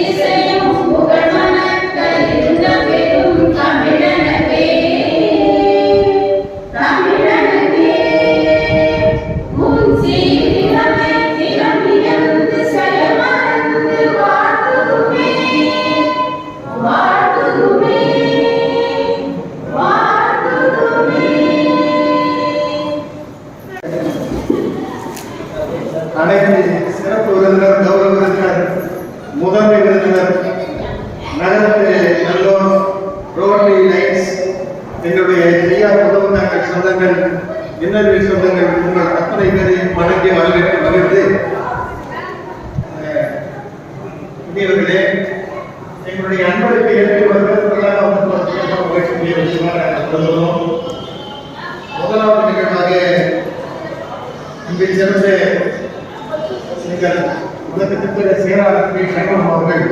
He said, நகரத்திலே நல்லோர் rotary lines. எங்களுடைய செய்யார் உதவுநர்கள் சொந்தங்கள் இன்னர்வி சொந்தங்கள் உங்கள் அத்தனை பேரையும் வணங்கி வரவேற்று மகிழ்ந்து அஹ், எங்களுடைய அன்பளிப்பை விஷயமாக நாங்கள் முதலாவது நிகழ்வாக இங்கே சிறந்த உலகத்திற்கு சண்முகம் அவர்கள்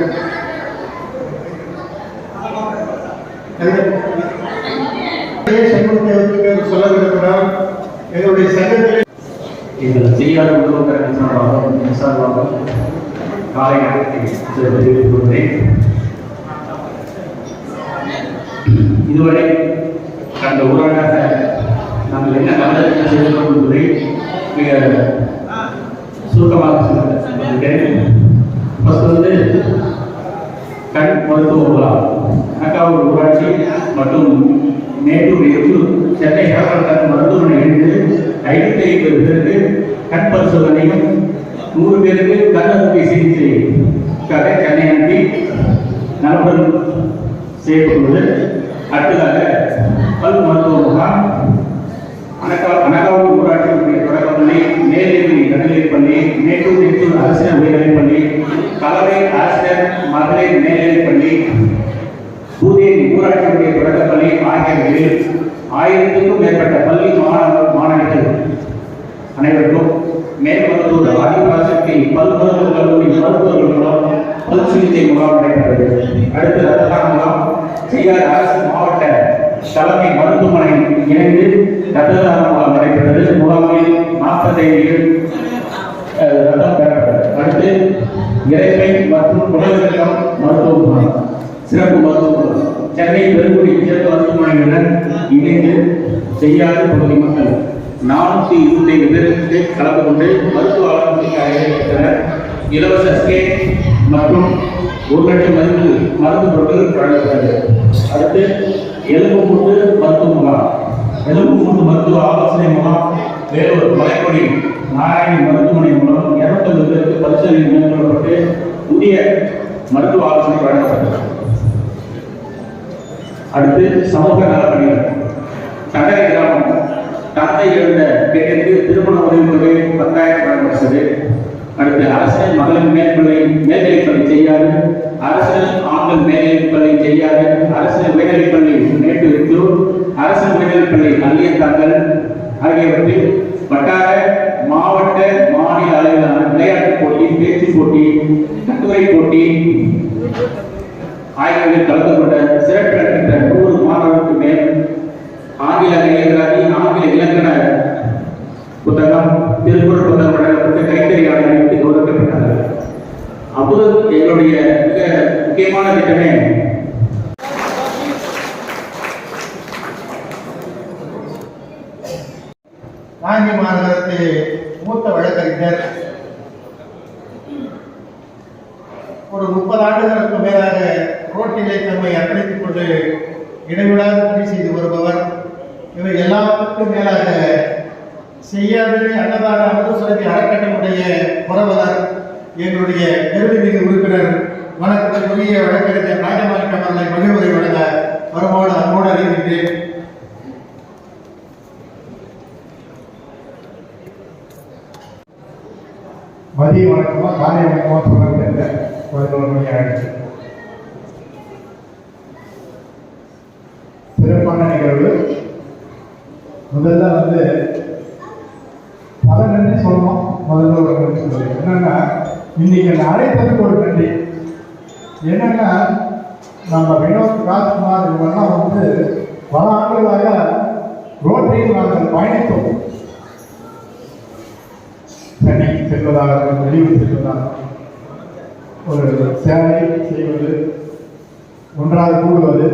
சண்முகத்தை அவர்களுக்கு சொல்ல விரும்பினால் எங்களுடைய சங்கத்தில் எங்கள் செய்யாத சார்பாக காலை தெரிவித்துக் இதுவரை கடந்த ஊராக நாங்கள் என்ன கவனத்தை செய்திருக்கோம் என்பதை மிக சுருக்கமாக சொல்லிட்டேன் ஃபர்ஸ்ட் வந்து கண் மருத்துவ முகாம் கணக்காவூர் ஊராட்சி மற்றும் மேட்டூர் எட்டு சென்னை ஹேமரத் மருத்துவமனை இணைந்து ஐநூத்தி ஐம்பது பேருக்கு கண் பரிசோதனையும் நூறு பேருக்கு கண் அறுவை சிகிச்சைக்காக சென்னை அனுப்பி நலப்படம் செய்யப்படுவது அடுத்ததாக பல் மருத்துவ முகாம். அனகா அனகாவூர் ஊராட்சி தொடக்கப்பள்ளி மேல்நிலை நடுநிலைப் பள்ளி மேட்டூர் நெட்டூர் அரசியல் உயர்நிலைப் பள்ளி கலவை ஆசிரியர் மகளிர் மேல்நிலைப் பள்ளி சூரியன் ஊராட்சியுடைய தொடக்கப்பள்ளி ஆகியவைகளில் ஆயிரத்துக்கும் மேற்பட்ட பள்ளி மாணவ மாணவிகள் அனைவருக்கும் மேற்பமருத்துவர் ஆதிவாசத்தை பல் கல்லூரி மருத்துவர்கள் மூலம் பல் சிகிச்சை முகாம் நடைபெற்றது. அடுத்து ரத்த முகாம். செய்யாத அரசு மாவட்ட தலைமை மருத்துவமனை இணைந்து ரத்ததான முகாம் நடைபெற்றது. முகாமில் நாற்பத்தைந்து ரத்தம் பெறப்பட்டது. அடுத்து இறைமை மற்றும் குடல்நலம் மருத்துவ முகாம். சிறப்பு மருத்துவமனை. சென்னை பெருங்குடி சிறப்பு மருத்துவமனையுடன் இணைந்து செய்யாத பகுதி மக்கள் நானூத்தி இருபத்தி ஐந்து பேருக்கு கலந்து கொண்டு மருத்துவ ஆலோசனைக்காக இலவச ஸ்கேன் மற்றும் ஒரு லட்சம் மருந்து மருந்து பொருட்கள் வழங்கப்பட்டது. அடுத்து எலும்பு மூட்டு மருத்துவ முகாம். எலும்பு மூட்டு மருத்துவ ஆலோசனை முகாம் வேலூர் மலைக்குடி நாராயணி மருத்துவமனை மூலம் இருநூத்தொன்பது பேருக்கு பரிசோதனை மேற்கொள்ளப்பட்டு புதிய மருத்துவ ஆலோசனை வழங்கப்பட்டது. அடுத்து சமூக நலப்பணிகள். தண்டனை கிராமம் தந்தை எழுந்த பெண்ணிற்கு திருமண உதவித்தொகை பத்தாயிரம் வழங்கப்பட்டது அடுத்து அரசியல் மகளிர் மேல்நிலை மேல்நிலைப்பள்ளி செய்யாது. அரசியல் ஆண் ஆண்கள் மேல்நிலைப்பள்ளி செய்யாது. அரசு உயர்நிலைப்பள்ளி மேட்டூர் அரசு உயர்நிலைப்பள்ளி நல்லியத்தாங்கல் ஆகியவற்றில் வட்டார மாவட்ட மாநில அளவிலான விளையாட்டுப் போட்டி பேச்சு போட்டி கட்டுரை போட்டி ஆய்வுகளில் கலந்து கொண்ட சிறப்பிடப்பட்ட நூறு மாணவருக்கு மேல் ஆங்கில இளைஞராகி ஆங்கில இலக்கண புத்தகம் திருக்குறள் புத்தகம் வழங்கப்பட்டு கைத்தறி ஆணையத்துக்கு கௌரவிக்கப்பட்டார்கள் அப்போது எங்களுடைய மிக முக்கியமான திட்டமே எங்களுடைய பெருமைமிகு உறுப்பினர் வணக்கத்திற்குரிய வழக்கறிஞர் ராஜமாணிக்கம் அவர்களை மகிழ்வுரை வழங்க வருமாறு அன்போடு அறிவிக்கின்றேன் மதிய வணக்கமா காலை வணக்கமா சொல்ல பதினோரு மணி ஆயிடுச்சு. சிறப்பான நிகழ்வு. முதல்ல வந்து பல நன்றி சொல்லணும் முதல்ல ஒரு நன்றி சொல்லி என்னன்னா இன்னைக்கு நான் அழைத்ததுக்கு ஒரு நன்றி என்னன்னா நம்ம வினோத் ராஜ்குமார் இவங்கெல்லாம் வந்து பல ஆண்டுகளாக ரோட்டரியில் நாங்கள் பயணித்தோம். சென்னைக்கு செல்வதாக வெளியூர் செல்வதாக ஒரு சேவை செய்வது ஒன்றாக கூடுவது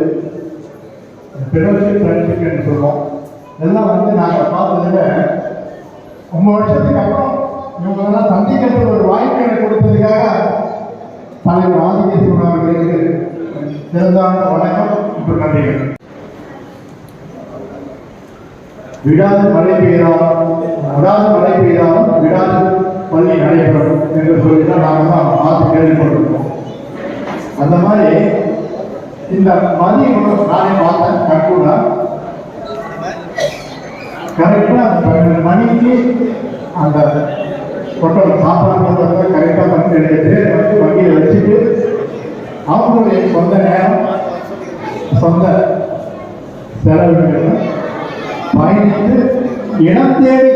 பிறகு ஃப்ரெண்ட்ஷிப் சொல்லுவோம் எல்லாம் வந்து நாங்கள் பார்த்ததில் ரொம்ப வருஷத்துக்கு அப்புறம் இவங்களெல்லாம் சந்திக்கிறதுக்கு ஒரு வாய்ப்பு எனக்கு கொடுத்ததுக்காக தலைவர் ஆதிகேஸ்வரன் அவர்களுக்கு சிறந்தான வணக்கம் இப்போ நன்றிகள். விடாது மழை பெய்தாலும் விடாது மழை பெய்தாலும் விடாது பள்ளி நடைபெறும் என்று சொல்லிதான் நாங்கள் தான் பார்த்து கேள்விப்பட்டிருக்கோம் அந்த மாதிரி இந்த மதிய உணவு நானே பார்த்தேன் கண்கூட கரெக்டாக பன்னெண்டு மணிக்கு அந்த கொட்டல் சாப்பாடு கொண்டு கரெக்டாக பண்ணி எடுத்துட்டு வங்கியில் வச்சுட்டு அவங்களுடைய சொந்த நேரம் சொந்த செலவுகள் பயணித்து இடம் தேடி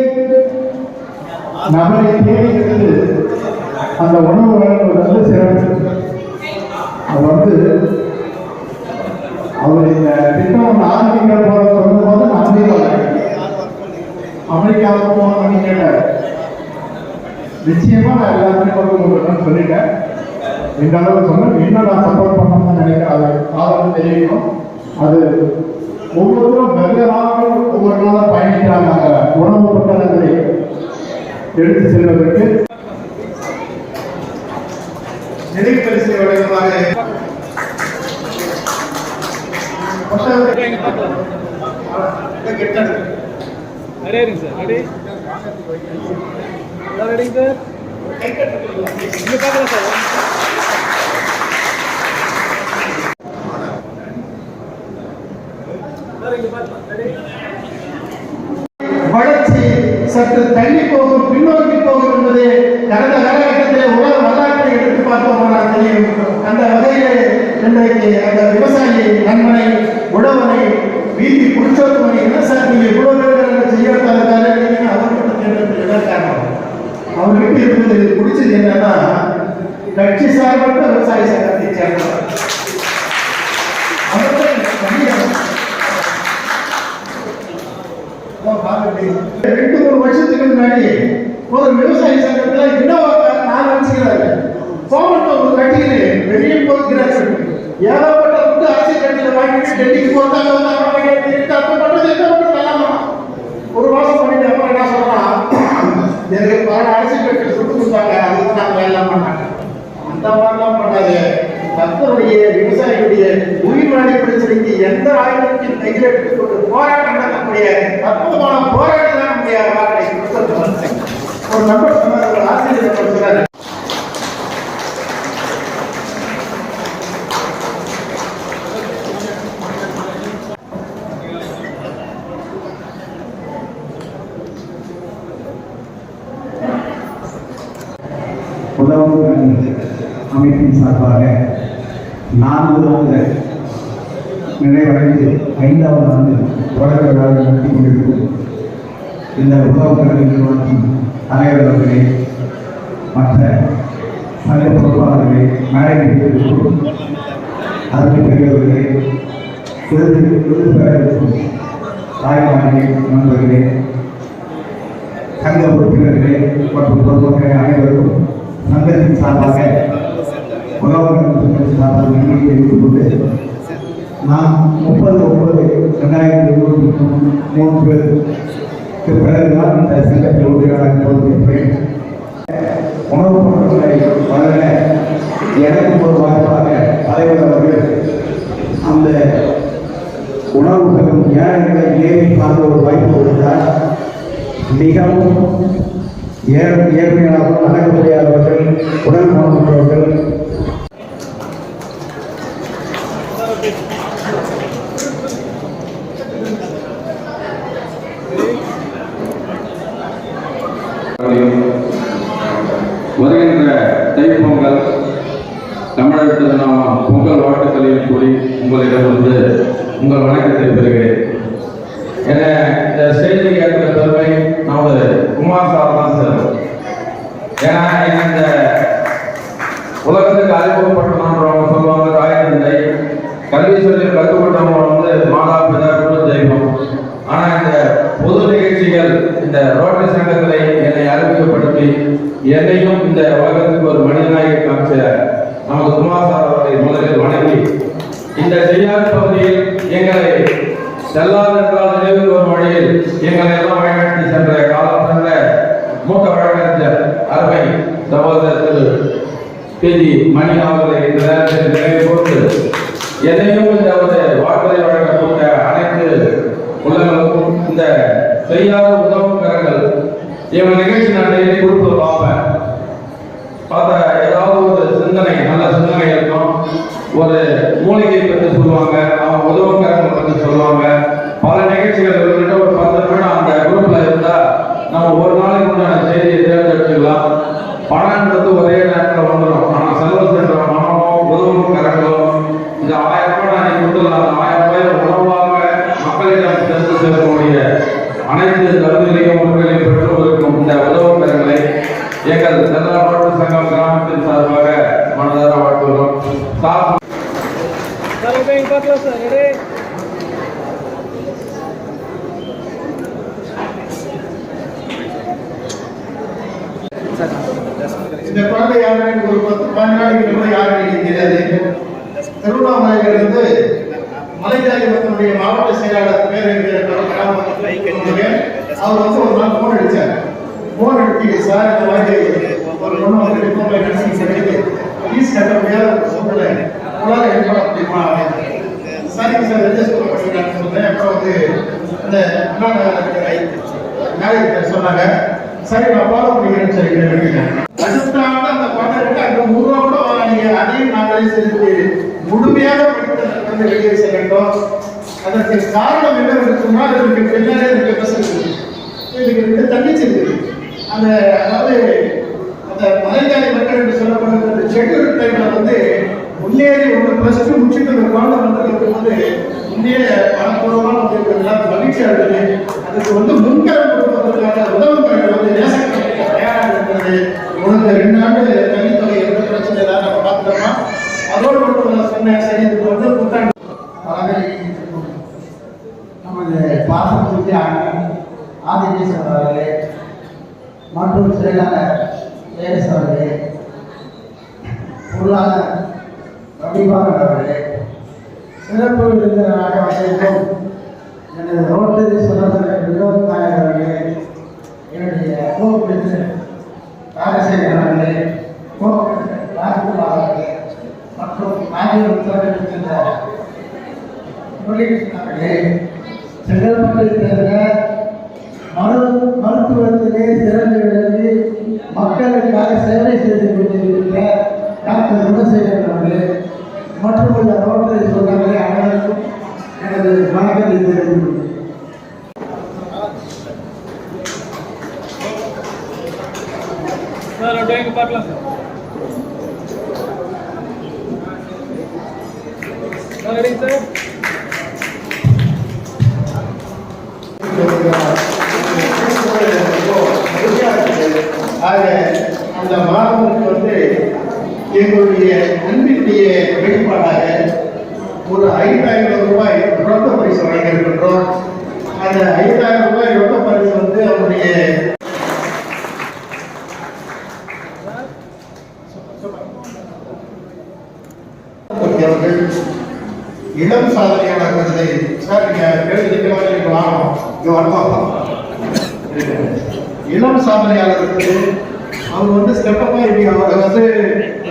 நபரை தேடி அந்த உணவு வழங்குவது வந்து சிறப்பு அது வந்து அவர் இந்த திட்டம் ஒன்று ஆரம்பிக்கிற போல சொல்லும்போது நான் அமெரிக்காவுக்கு போகணும்னு கேட்டார். நிச்சயமா நான் எல்லாருமே கொண்டு போகிறேன்னு சொல்லிட்டேன். இந்த அளவு சொன்னேன். இன்னும் நான் சப்போர்ட் பண்ணணும்னு நினைக்கிறேன். அது ஆதரவு தெரிவிக்கணும். அது ஒவ்வொருத்தரும் வெவ்வேறாக ஒவ்வொரு நாளும் பயணிக்கிறாங்க. உணவு பொட்டலங்களை எடுத்து செல்வதற்கு. நினைவு பரிசு வழங்குமாறு இருங்க சார் ரெடி சார் ரெடிங்க சார் இங்க பார்க்கலாம் சார் வளர்ச்சி சற்று தள்ளி போகும் பின்னோக்கி போகும் என்பது கடந்த காலகட்டத்தில் உலக வரலாற்றை எடுத்து பார்த்தோமானால் தெரியும். அந்த வகையிலே இன்றைக்கு அந்த விவசாயி நண்பனை உழவனை வீதி புருஷோத்தமனை என்ன சார் நீங்க இவ்வளவு பேர் செய்யறதால நீங்க என்ன காரணம்? அவர்கிட்ட இருந்தது பிடிச்சது என்னன்னா கட்சி சார்பற்ற விவசாய சங்கத்தை சேர்ந்தவர் ரெண்டு மூணு வருஷத்துக்கு முன்னாடி ஒரு விவசாய சங்கத்துல இன்னோவா நான் நினைச்சுக்கிறாரு கோவட்ட ஒரு கட்டிக்கிட்டு வெளியே போகிறாரு ஏகப்பட்ட வந்து அரசியல் கட்சியில வாங்கிட்டு டெல்லிக்கு போட்டாங்க வந்து பண்றது என்ன ஒன்று ஒரு மாசம் பண்ணிட்டு அப்புறம் என்ன சொல்றான் எனக்கு பல அரசு கட்சிகள் சுட்டு கொடுத்தாங்க அதுக்கு நாங்கள் எல்லாம் பண்ணாங்க. அந்த மாதிரிலாம் பண்ணாது. மக்களுடைய விவசாயிகளுடைய உயிர் நாடி பிரச்சனைக்கு எந்த ஆயுதத்தையும் கையில் எடுத்துக்கொண்டு போராட்டம் நடத்தக்கூடிய இந்த உலகக்கல்வி நிறுவனத்தின் தலைவர் மற்ற சங்க பொறுப்பாளர்களே மேடையில் இருக்கும் பெரியவர்களே விருது விருது பெற இருக்கும் தாய்மார்களே நண்பர்களே சங்க உறுப்பினர்களே மற்றும் பொதுமக்களே அனைவருக்கும் சங்கத்தின் சார்பாக உலகம் சார்பாக நன்றி தெரிவித்துக் கொண்டு நான் முப்பது ஒன்பது ரெண்டாயிரத்தி இருபத்தி மூன்று பிறகுதான் இந்த சங்கத்தில் உறுப்பினராக பொறுப்பேற்றேன் உணவுப் பொருட்களை வழங்க எனக்கு ஒரு வாய்ப்பாக தலைவர் அவர்கள் அந்த உணவுகளும் ஏழைகளை ஏறி பார்க்க ஒரு வாய்ப்பு கொடுத்தார் மிகவும் ஏழை ஏழ்மையாக நடக்க முடியாதவர்கள் உடல் கொண்டவர்கள் தைப்பொங்கல். தமிழகத்தில் நாம் பொங்கல் வாழ்த்துக்களையும் கூறி உங்களிடம் வந்து உங்கள் வணக்கத்தை பெறுகிறேன். என இந்த செய்தி கேட்கிற பெருமை நமது குமார் சார் தான் சார் ஏன்னா இந்த உலகத்துக்கு அறிமுகப்படுத்தணுன்றவங்க சொல்லுவாங்க தாயத்தந்தை கல்வி சொல்லி கற்றுக்கொண்டவங்க வந்து மாதா பிதா குரு தெய்வம் ஆனா இந்த பொது நிகழ்ச்சிகள் இந்த ரோட்டரி சங்கத்திலே அறிமுகப்படுத்தி என்னையும் இந்த உலகத்துக்கு ஒரு மனித காமிச்ச நமது குமார் சார் அவர்களை முதலில் வணங்கி இந்த செய்யாத பகுதியில் எங்களை செல்லாத என்றால் நினைவில் வரும் வழியில் எங்களை எல்லாம் வழிநடத்தி சென்ற காலத்தில் மூத்த வழக்கறிஞர் அருமை சகோதரர் திரு பிஜி மணி அவர்களை இந்த நேரத்தில் நினைவு கூர்ந்து என்னையும் இந்த ஒரு வாக்குறுதி வழங்கப்பட்ட அனைத்து உள்ளங்களுக்கும் இந்த செய்யாத உதவுக்கரங்கள் இவங்க நிகழ்ச்சி நான் டெய்லி கொடுத்து பார்ப்பேன் பார்த்தா ஏதாவது ஒரு சிந்தனை நல்ல சிந்தனை இருக்கும் ஒரு மூலிகை பற்றி சொல்லுவாங்க அவங்க உதவுக்காரங்களை பற்றி சொல்லுவாங்க பல நிகழ்ச்சிகள் இவர்கிட்ட ஒரு பத்து நிமிடம் அந்த குரூப்ல இருந்தா நம்ம ஒரு நாளைக்கு உண்டான செய்தியை தேர்ந்தெடுத்துக்கலாம் பணம்ன்றது ஒரே நேரத்தில் வந்துடும் ஆனால் செலவு சென்ற மனமோ உதவும் கரங்களோ இந்த ஆயிரம் ரூபாய் நான் நீங்க கொடுத்துடலாம் அந்த ஆயிரம் ரூபாய் உணவாக மக்களிடம் சென்று சேர்க்கக்கூடிய அனைத்து கருவிகளையும் உண்மைகளையும் பெற்று இருக்கும் இந்த உதவும் கரங்களை எங்கள் செல்லா மாவட்ட சங்கம் கிராமத்தின் சார்பாக மனதார வாழ்த்துகிறோம் சார் சார் இப்போ இங்கே பார்க்கலாம் சார் ரெடி இந்த குழந்தை யாருன்னு ஒரு பத்து பதினஞ்சு நாளைக்கு யாருன்னு தெரியாது. திருவண்ணாமலையிலிருந்து மலைஜாதி மக்களுடைய மாவட்ட செயலாளர் பேர் அவர் வந்து ஒரு நாள் போன் அடிச்சார். போன் அடிச்சு சார் இந்த மாதிரி ஒரு பொண்ணு வந்து ஃபீஸ் கட்ட முடியாத ஒரு சூழ்நிலை உங்களால் ஏற்பட முடியுமா? சரிங்க சார் ரெஜிஸ்டர் பண்ணிக்கலாம்னு சொன்னேன் அப்புறம் வந்து அந்த அண்ணா நகர் சொன்னாங்க. சரி நான் ஃபாலோ பண்ணிக்கிறேன்னு சொல்லி விட்டுட்டேன். அந்த குழந்தைகிட்ட அங்க நூறு ரூபா கூட அதையும் நாங்களே செலுத்தி முழுமையாக படித்த அந்த வெளியே செய்ய வேண்டும். அதற்கு காரணம் என்ன சொன்னால் இதற்கு பின்னாலே ரெண்டு இதுக்கு ரெண்டு இருக்குது அந்த அதாவது அந்த மலைஜாதி மக்கள் என்று சொல்லப்படுகிற அந்த ஷெட்யூல் டைம்ல வந்து முன்னேறி ஒன்று பிளஸ் டூ முடிச்சுட்டு அந்த குழந்தை வந்ததுக்கு வந்து உண்மையே மனப்பூர்வமாக வந்து எல்லாரும் மகிழ்ச்சியா இருக்குது அதுக்கு வந்து முன்கரம் கொடுப்பதற்கான உதவுகள் வந்து நேசக்கட்டளை தயாராக இருக்கிறது உனக்கு ரெண்டு ஆண்டு கல்வித்துறை எந்த பிரச்சனை இல்லை நம்ம பார்த்துட்டோமா அதோடு மட்டும் நான் சொன்னேன் சரி இதுக்கு வந்து புத்தாண்டு நமது பாசத்துக்கு ஆதிகேஸ்வரர் அவர்களே மற்றும் செயலாளர் ஏஎஸ் அவர்களே பொருளாளர் ரவிபாலன் அவர்களே சிறப்பு விருந்தினராக வந்திருக்கும் எனது ரோட்டரி சுதந்திர வினோத் நாயர் அவர்களே என்னுடைய கோ பிரசிடென்ட் ராஜசேகர் அவர்களே கோ பிரசிடென்ட் ராஜ்குமார் அவர்களே மற்றும் மாநில உத்தரவிட்டிருக்கின்ற முரளிகிருஷ்ணன் அவர்களே செங்கல்பட்டில் பிறந்த மரு மருத்துவத்திலே சிறந்து விளங்கி மக்களுக்காக சேவை செய்து கொண்டிருக்கிற டாக்டர் குணசேகரன் அவர்களே மற்றும் உள்ள ரோட்டரி சொந்தங்களே அனைவருக்கும் எனது வணக்கத்தை தெரிவித்துக் கொள்கிறேன். சார் அப்படியே இங்கே பார்க்கலாம் சார் ரெடிங்க சார் ஆக அந்த மாணவனுக்கு வந்து எங்களுடைய அன்பினுடைய வெளிப்பாடாக ஒரு ஐந்தாயிரம் ரூபாய் ரொக்க பரிசு வழங்க இருக்கின்றோம் அந்த ஐந்தாயிரம் ரூபாய் ரொக்க பரிசு வந்து அவருடைய அவர்கள் இளம் சாதனையாளர் விருதை சார் நீங்க எழுதிக்கலாம் நீங்க வாங்கணும் இங்க வரலாம் இளம் சாதனையாளர் விருது அவர் வந்து ஸ்டெப்பப்பா இப்படி அவர் வந்து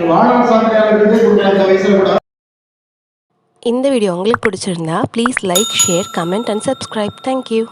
வாழ்நாள் சாதனையாளர் விருது கொடுக்குற அந்த வயசுல கூட இந்த வீடியோ உங்களுக்கு பிடிச்சிருந்தா please like share comment and subscribe thank you